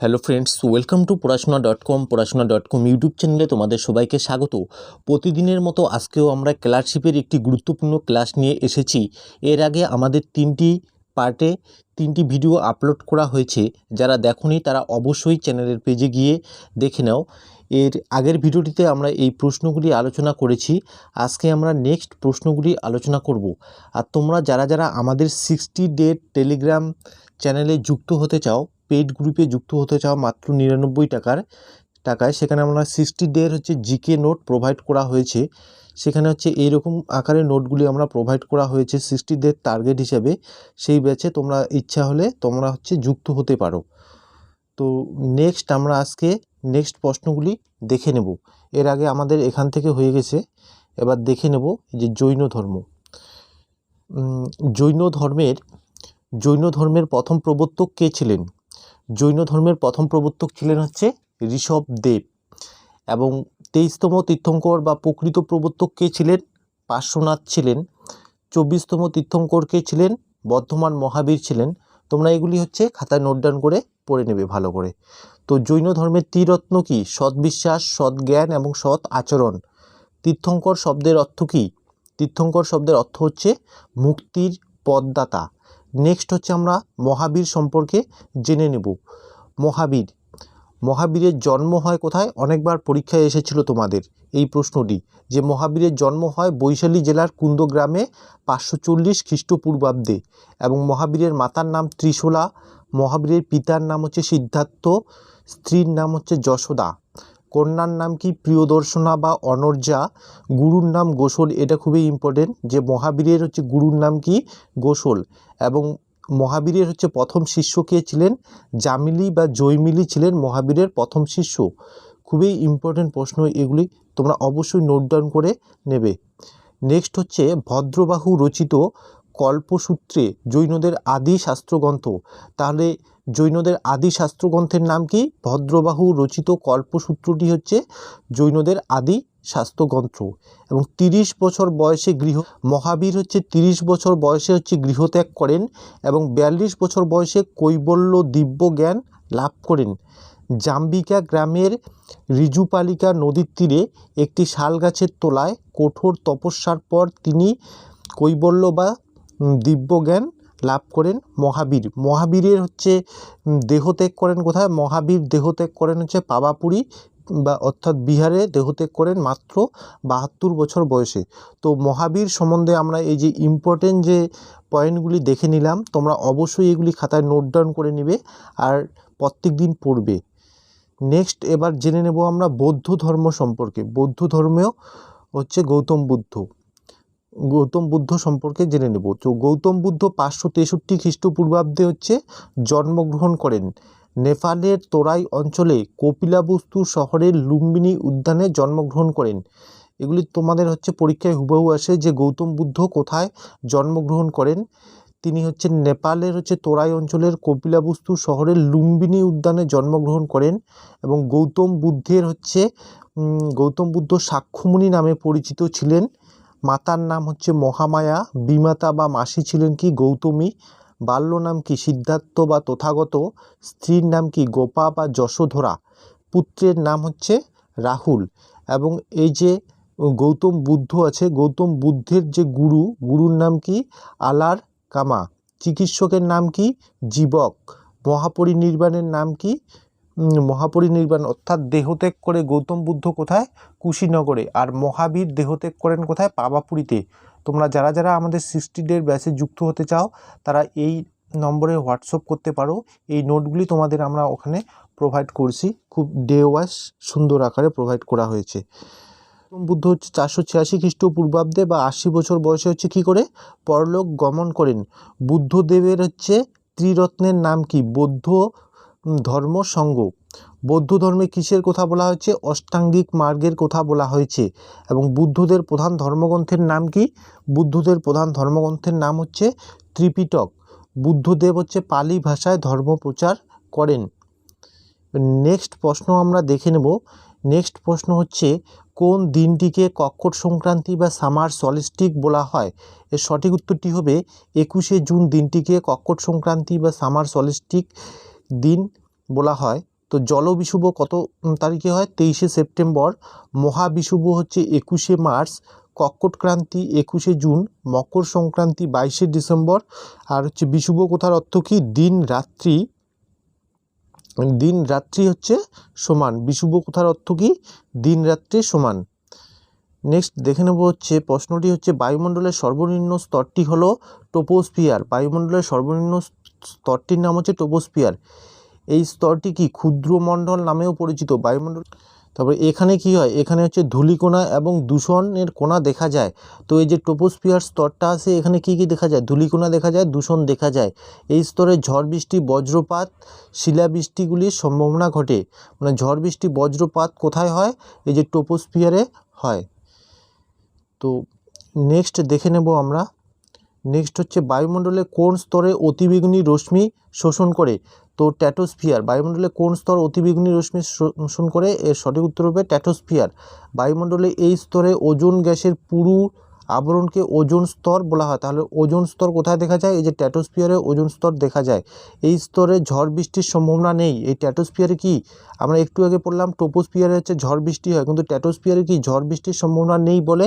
Hello friends welcome to Porashona dot com Porashona dot com YouTube চ্যানেলে তোমাদের সবাইকে স্বাগত। প্রতিদিনের মতো আজকেও আমরা ক্লাসশিপের একটি গুরুত্বপূর্ণ ক্লাস নিয়ে এসেছি। এর আগে আমাদের তিনটি পার্টে তিনটি ভিডিও আপলোড করা হয়েছে। যারা দেখোনি, তারা অবশ্যই চ্যানেলের পেজে গিয়ে দেখে নাও। এর আগের ভিডিওটিতে আমরা এই প্রশ্নগুলি আলোচনা করেছি। আজকে আমরা নেক্সট প্রশ্নগুলি আলোচনা করব। আর তোমরা যারা যারা আমাদের সিক্সটি ডেট টেলিগ্রাম চ্যানেলে যুক্ত হতে চাও পেইড গ্রুপে যুক্ত হতে চাও মাত্র নিরানব্বই টাকার টাকায় সেখানে আমরা সিক্সটি ডের হচ্ছে জিকে নোট প্রোভাইড করা হয়েছে। সেখানে হচ্ছে এইরকম আকারে নোটগুলি আমরা প্রোভাইড করা হয়েছে সিক্সটি ডের টার্গেট হিসাবে। সেই ব্যাচে তোমরা ইচ্ছা হলে তোমরা হচ্ছে যুক্ত হতে পারো। তো নেক্সট আমরা আজকে নেক্সট প্রশ্নগুলি দেখে নেব। এর আগে আমাদের এখান থেকে হয়ে গেছে। এবার দেখে নেব যে জৈন ধর্ম। জৈন ধর্মের জৈন ধর্মের প্রথম প্রবর্তক কে ছিলেন? জৈন ধর্মের প্রথম প্রবর্তক ছিলেন হচ্ছে ঋষভ দেব এবং তেইশতম তীর্থঙ্কর বা প্রকৃত প্রবর্তক কে ছিলেন? পার্শ্বনাথ ছিলেন। চব্বিশতম তীর্থঙ্কর কে ছিলেন? বর্ধমান মহাবীর ছিলেন। তোমরা এগুলি হচ্ছে খাতায় নোট ডাউন করে পড়ে নেবে ভালো করে। তো জৈন ধর্মের ত্রিরত্ন কি? সৎ বিশ্বাস, সৎ জ্ঞান এবং সৎ আচরণ। তীর্থঙ্কর শব্দের অর্থ কী? তীর্থঙ্কর শব্দের অর্থ হচ্ছে মুক্তির পদদাতা। নেক্সট হচ্ছে আমরা মহাবীর সম্পর্কে জেনে নেব। মহাবীর, মহাবীরের জন্ম হয় কোথায়? অনেকবার পরীক্ষায় এসেছিল তোমাদের এই প্রশ্নটি যে মহাবীরের জন্ম হয় বৈশালী জেলার কুন্দগ্রামে পাঁচশো চল্লিশ খ্রিস্টপূর্বাব্দে এবং মহাবীরের মাতার নাম ত্রিশূলা, মহাবীরের পিতার নাম হচ্ছে সিদ্ধার্থ, স্ত্রীর নাম হচ্ছে যশোদা। কন্যার নাম কি প্রিয়দর্শনা বা অনর্জা গুরুর নাম গোসল, এটা খুবই ইম্পর্টেন্ট যে মহাবীরের হচ্ছে গুরুর নাম কি? গোসল। এবং মহাবীরের হচ্ছে প্রথম শিষ্য কে ছিলেন? জামিলি বা জৈমিলি ছিলেন মহাবীরের প্রথম শিষ্য। খুবই ইম্পর্টেন্ট প্রশ্ন এগুলি, তোমরা অবশ্যই নোট ডাউন করে নেবে। নেক্সট হচ্ছে ভদ্রবাহু রচিত কল্পসূত্রে জৈনদের আদি শাস্ত্রগ্রন্থ। তাহলে জৈনদের আদি শাস্ত্রগ্রন্থের নাম কি? ভদ্রবাহু রচিত কল্পসূত্রটি হচ্ছে জৈনদের আদি শাস্ত্রগ্রন্থ। এবং তিরিশ বছর বয়সে গৃহ মহাবীর হচ্ছে তিরিশ বছর বয়সে হচ্ছে গৃহত্যাগ করেন এবং বিয়াল্লিশ বছর বয়সে কৈবল্য দিব্য জ্ঞান লাভ করেন। জাম্বিকা গ্রামের রিজুপালিকা নদীর তীরে একটি শাল গাছের তলায় কঠোর তপস্যার পর তিনি কৈবল্য বা উম, দিব্য জ্ঞান লাভ করেন মহাবীর। মহাবীরের হচ্ছে দেহত্যাগ করেন কোথায়? মহাবীর দেহত্যাগ করেন হচ্ছে পাবাপুরী, বা অর্থাৎ বিহারে দেহত্যাগ করেন মাত্র বাহাত্তর বছর বয়সে। তো মহাবীর সম্বন্ধে আমরা এই যে ইম্পর্টেন্ট যে পয়েন্টগুলি দেখে নিলাম, তোমরা অবশ্যই এগুলি খাতায় নোট ডাউন করে নিবে আর প্রত্যেক দিন পড়বে। নেক্সট এবার জেনে নেব আমরা বৌদ্ধ ধর্ম সম্পর্কে। বৌদ্ধ ধর্মেও হচ্ছে গৌতম বুদ্ধ। গৌতম বুদ্ধ সম্পর্কে জেনে নেব। তো গৌতম বুদ্ধ পাঁচশো তেষট্টি খ্রিস্টপূর্বাব্দে হচ্ছে জন্মগ্রহণ করেন। নেপালের তোরাই অঞ্চলে কপিলাবস্তু শহরের লুম্বিনী উদ্যানে জন্মগ্রহণ করেন। এগুলি তোমাদের হচ্ছে পরীক্ষায় হুবহু আসে যে গৌতম বুদ্ধ কোথায় জন্মগ্রহণ করেন। তিনি হচ্ছে নেপালের হচ্ছে তোরাই অঞ্চলের কপিলাবস্তু শহরের লুম্বিনী উদ্যানে জন্মগ্রহণ করেন এবং গৌতম বুদ্ধের হচ্ছে গৌতম বুদ্ধ সাক্ষ্যমুনি নামে পরিচিত ছিলেন। মাতার নাম হচ্ছে মহামায়া, বিমাতা বা মাসি ছিলেন কি গৌতমী, বাল্য নাম কি সিদ্ধার্থ বা তথাগত, স্ত্রীর নাম কি গোপা বা যশোধরা, পুত্রের নাম হচ্ছে রাহুল এবং এই যে গৌতম বুদ্ধ আছে, গৌতম বুদ্ধের যে গুরু, গুরুর নাম কি আলার কামা, চিকিৎসকের নাম কি জীবক, মহাপরিনির্বাণের নাম কি মহাপরিনির্বাণ অর্থাৎ দেহত্যাগ করে গৌতম বুদ্ধ কোথায়? কুশীনগরে। আর মহাবীর দেহত্যাগ করেন কোথায়? পাবাপুরীতে। তোমরা যারা যারা আমাদের সিক্সটি ডের ব্যাচে যুক্ত হতে চাও, তারা এই নম্বরে হোয়াটসঅ্যাপ করতে পারো। এই নোটগুলি তোমাদের আমরা ওখানে প্রোভাইড করছি। খুব ডে ওয়াইজ সুন্দর আকারে প্রোভাইড করা হয়েছে। গৌতম বুদ্ধ হচ্ছে চারশো ছিয়াশি খ্রিস্টপূর্বাব্দে বা আশি বছর বয়সে হচ্ছে কি করে? পরলোক গমন করেন। বুদ্ধদেবের হচ্ছে ত্রিরত্নের নাম কি? বৌদ্ধ উম, ধর্ম সঙ্গ। বৌদ্ধ ধর্মে কিসের কথা বলা হয়েছে? অষ্টাঙ্গিক মার্গের কথা বলা হয়েছে। এবং বুদ্ধদের প্রধান ধর্মগ্রন্থের নাম কি? বুদ্ধদের প্রধান ধর্মগ্রন্থের নাম হচ্ছে ত্রিপিটক। বুদ্ধদেব হচ্ছে পালি ভাষায় ধর্ম প্রচার করেন। নেক্সট প্রশ্ন আমরা দেখে নেব। নেক্সট প্রশ্ন হচ্ছে কোন দিনটিকে কর্কট সংক্রান্তি বা সামার সলিস্টিক বলা হয়? এর সঠিক উত্তরটি হবে একুশে জুন দিনটিকে কর্কট সংক্রান্তি বা সামার সলিস্টিক দিন বলা হয়। তো জলবিষুব কত তারিখে হয়? তেইশে সেপ্টেম্বর। মহাবিষুব হচ্ছে একুশে মার্চ। কর্কট ক্রান্তি একুশে জুন। মকর সংক্রান্তি বাইশে ডিসেম্বর। আর হচ্ছে বিষুব কথার অর্থ কি? দিন রাত্রি। দিন রাত্রি হচ্ছে সমান। বিষুব কথার অর্থ কি? দিন রাত্রি সমান। নেক্সট দেখে নেব হচ্ছে প্রশ্নটি হচ্ছে বায়ুমণ্ডলের সর্বনিম্ন স্তরটি হলো টোপোস্ফিয়ার। বায়ুমণ্ডলের সর্বনিম্ন স্তরটির নাম হচ্ছে টোপোস্ফিয়ার এই স্তরটি কি ক্ষুদ্রমণ্ডল নামেও পরিচিত? বায়ুমণ্ডল তারপরে এখানে কি হয়? এখানে হচ্ছে ধূলিকণা এবং দূষণের কণা দেখা যায়। তো এই যে টোপোস্ফিয়ার স্তরটা আছে, এখানে কি কি দেখা যায়? ধূলিকণা দেখা যায়, দূষণ দেখা যায়। এই স্তরে ঝড় বৃষ্টি, বজ্রপাত শিলাবৃষ্টিগুলির সম্ভাবনা ঘটে। মানে ঝড় বৃষ্টি, বজ্রপাত কোথায় হয়? এই যে টোপোস্ফিয়ারে হয়। তো নেক্সট দেখে নেব আমরা নেক্সট হচ্ছে বায়ুমণ্ডলে কোন স্তরে অতিবেগুনি রশ্মি শোষণ করে? তো ট্যাটোস্ফিয়ার, বায়ুমণ্ডলে কোন স্তর অতিবেগুনি রশ্মি শোষণ করে? এর সঠিক উত্তর হবে ট্যাটোস্ফিয়ার। বায়ুমণ্ডলে এই স্তরে ওজোন গ্যাসের পুরু আবরণকে ওজোন স্তর বলা হয়। তাহলে ওজোন স্তর কোথায় দেখা যায়? এই যে ট্যাটোস্ফিয়ারে ওজোন স্তর দেখা যায়। এই স্তরে ঝড় বৃষ্টির সম্ভাবনা নেই। এই ট্যাটোস্ফিয়ারে কি? আমরা একটু আগে পড়লাম টোপোস্ফিয়ারে হচ্ছে ঝড় বৃষ্টি হয়। কিন্তু ট্যাটোস্ফিয়ারে কি ঝড় বৃষ্টির সম্ভাবনা নেই বলে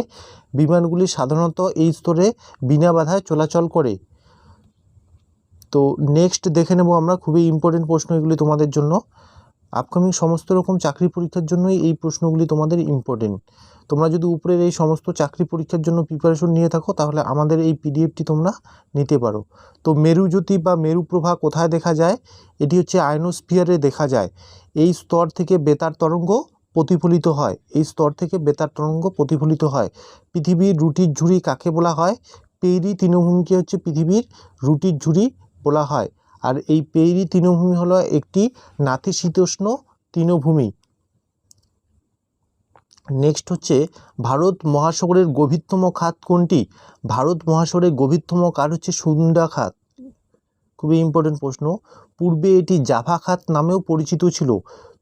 বিমানগুলি সাধারণত এই স্তরে বিনা বাধায় চলাচল করে? তো নেক্সট দেখে নেব আমরা। খুবই ইম্পর্টেন্ট প্রশ্ন এগুলি তোমাদের জন্য। আপকামিং সমস্ত রকম চাকরি পরীক্ষার জন্যই এই প্রশ্নগুলি তোমাদের ইম্পর্টেন্ট তোমরা যদি উপরের এই সমস্ত চাকরি পরীক্ষার জন্য প্রিপারেশন নিয়ে থাকো, তাহলে আমাদের এই পিডিএফটি তোমরা নিতে পারো। তো মেরুজ্যোতি বা মেরুপ্রভা কোথায় দেখা যায়? এটি হচ্ছে আয়নোস্ফিয়ারে দেখা যায়। এই স্তর থেকে বেতার তরঙ্গ প্রতিফলিত হয়। এই স্তর থেকে বেতার তরঙ্গ প্রতিফলিত হয়। পৃথিবীর রুটির ঝুড়ি কাকে বলা হয়? পেইরি তৃণভূমিকে হচ্ছে পৃথিবীর রুটির ঝুড়ি বলা হয়। আর এই পেইরি তৃণভূমি হলো একটি নাতিশীতোষ্ণ তৃণভূমি। নেক্সট হচ্ছে ভারত মহাসাগরের গভীরতম খাত কোনটি? ভারত মহাসাগরের গভীরতম খাত হচ্ছে সুন্দা খাত। খুবই ইম্পর্টেন্ট প্রশ্ন। পূর্বে এটি জাভা খাত নামেও পরিচিত ছিল।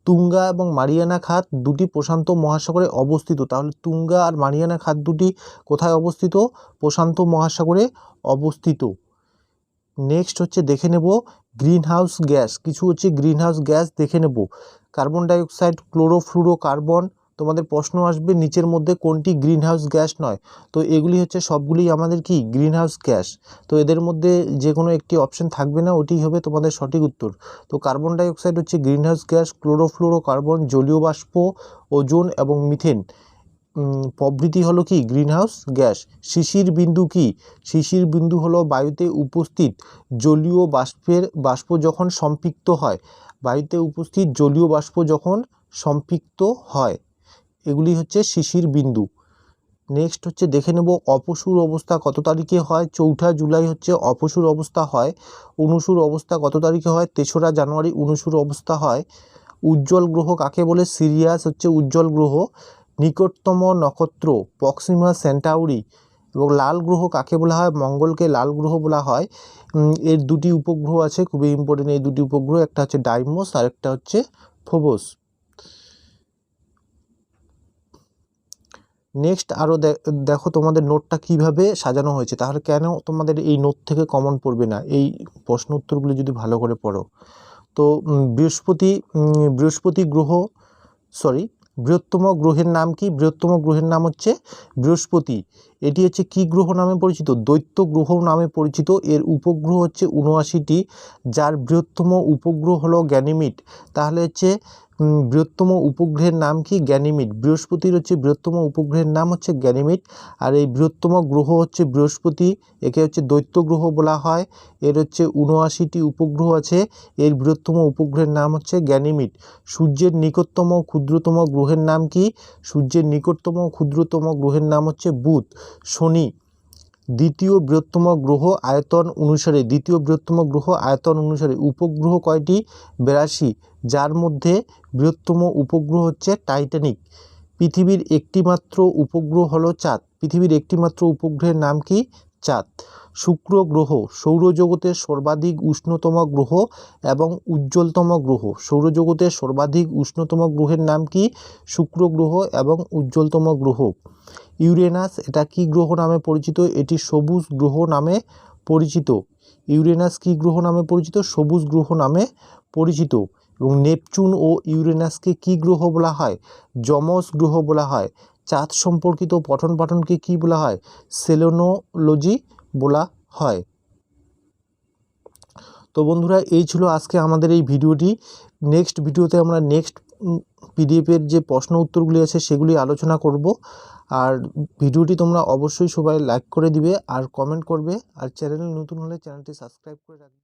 তুঙ্গা এবং মারিয়ানা খাত দুটি প্রশান্ত মহাসাগরে অবস্থিত। তাহলে তুঙ্গা আর মারিয়ানা খাত দুটি কোথায় অবস্থিত? প্রশান্ত মহাসাগরে অবস্থিত। নেক্সট হচ্ছে দেখে নেব গ্রিন হাউস গ্যাস কিছু হচ্ছে গ্রিন হাউস গ্যাস দেখে নেব। কার্বন ডাইঅক্সাইড ক্লোরোফ্লুরো কার্বন তোমাদের প্রশ্ন আসবে নিচের মধ্যে কোনটি গ্রিন হাউস গ্যাস নয়। তো এগুলি হচ্ছে সবগুলি আমাদের কি? গ্রিন হাউস গ্যাস তো এদের মধ্যে যে কোনো একটি অপশন থাকবে না, ওটি হবে তোমাদের সঠিক উত্তর। তো কার্বন ডাইঅক্সাইড হচ্ছে green house gas chlorofluoro carbon জলীয় বাষ্প ওজোন এবং মিথেন প্রভৃতি হলো কি? গ্রিনহাউস? গ্যাস। শিশির বিন্দু কি? শিশির বিন্দু হলো বায়ুতে উপস্থিত জলীয় বাষ্পের, বাষ্প যখন সম্পৃক্ত হয়, বায়ুতে উপস্থিত জলীয় বাষ্প যখন সম্পৃক্ত হয়, এগুলি হচ্ছে শিশির বিন্দু। নেক্সট হচ্ছে দেখে নেব অপসুর অবস্থা কত তারিখে হয়? চৌঠা জুলাই হচ্ছে অপসুর অবস্থা হয়। অনুসুর অবস্থা কত তারিখে হয়? তেসরা জানুয়ারি অনুসুর অবস্থা হয়। উজ্জ্বল গ্রহ কাকে বলে? সিরিয়াস হচ্ছে উজ্জ্বল গ্রহ। নিকটতম নক্ষত্র প্রক্সিমা সেন্টাউরি এবং লাল গ্রহ কাকে বলা হয়? মঙ্গলকে লাল গ্রহ বলা হয়। এর দুটি উপগ্রহ আছে, খুবই ইম্পর্টেন্ট এই দুটি উপগ্রহ, একটা হচ্ছে ডাইমোস আর একটা হচ্ছে ফোবোস। নেক্সট আরও দেখো তোমাদের নোটটা কীভাবে সাজানো হয়েছে। তাহলে কেন তোমাদের এই নোট থেকে কমন পড়বে না? এই প্রশ্ন উত্তরগুলি যদি ভালো করে পড়ো। তো বৃহস্পতি বৃহস্পতি গ্রহ সরি বৃহত্তম গ্রহের নাম কি? বৃহত্তম গ্রহের নাম হচ্ছে বৃহস্পতি। এটি হচ্ছে কি গ্রহ নামে পরিচিত? দৈত্য গ্রহ নামে পরিচিত। এর উপগ্রহ হচ্ছে উনআশিটি যার বৃহত্তম উপগ্রহ হলো গ্যানিমিট। তাহলে হচ্ছে বৃহত্তম উপগ্রহের নাম কি? গ্যানিমিড বৃহস্পতির হচ্ছে বৃহত্তম উপগ্রহের নাম হচ্ছে গ্যানিমিড আর এই বৃহত্তম গ্রহ হচ্ছে বৃহস্পতি। একে হচ্ছে দৈত্য গ্রহ বলা হয়। এর হচ্ছে উনআশিটি উপগ্রহ আছে। এর বৃহত্তম উপগ্রহের নাম হচ্ছে গ্যানিমিড সূর্যের নিকটতম ক্ষুদ্রতম গ্রহের নাম কি? সূর্যের নিকটতম ক্ষুদ্রতম গ্রহের নাম হচ্ছে বুধ। শনি দ্বিতীয় বৃহত্তম গ্রহ আয়তন অনুসারে, দ্বিতীয় বৃহত্তম গ্রহ আয়তন অনুসারে উপগ্রহ কয়টি? বিরাশি। যার মধ্যে বৃহত্তম উপগ্রহ হচ্ছে টাইটানিক। পৃথিবীর একটিমাত্র উপগ্রহ হলো চাঁদ। পৃথিবীর একটিমাত্র উপগ্রহের নাম কি? চাঁদ। শুক্র গ্রহ সৌরজগতের সর্বাধিক উষ্ণতম গ্রহ এবং উজ্জ্বলতম গ্রহ। সৌরজগতের সর্বাধিক উষ্ণতম গ্রহের নাম কি? শুক্র গ্রহ এবং উজ্জ্বলতম গ্রহ। ইউরেনাস, এটা কি গ্রহ নামে পরিচিত? এটি সবুজ গ্রহ নামে পরিচিত। ইউরেনাস কি গ্রহ নামে পরিচিত? সবুজ গ্রহ নামে পরিচিত। এবং নেপচুন ও ইউরেনাসকে কী গ্রহ বলা হয়? যমস গ্রহ বলা হয়। চাঁদ সম্পর্কিত পঠন পাঠনকে কী বলা হয়? সেলোনোলজি বলা হয়। তো বন্ধুরা, এই ছিল আজকে আমাদের এই ভিডিওটি। নেক্সট ভিডিওতে আমরা নেক্সট পিডিএফের যে প্রশ্ন উত্তরগুলি আছে সেগুলি আলোচনা করব। আর ভিডিওটি তোমরা অবশ্যই সবাই লাইক করে দিবে আর কমেন্ট করবে। আর চ্যানেল নতুন হলে চ্যানেলটি সাবস্ক্রাইব করে রাখবে।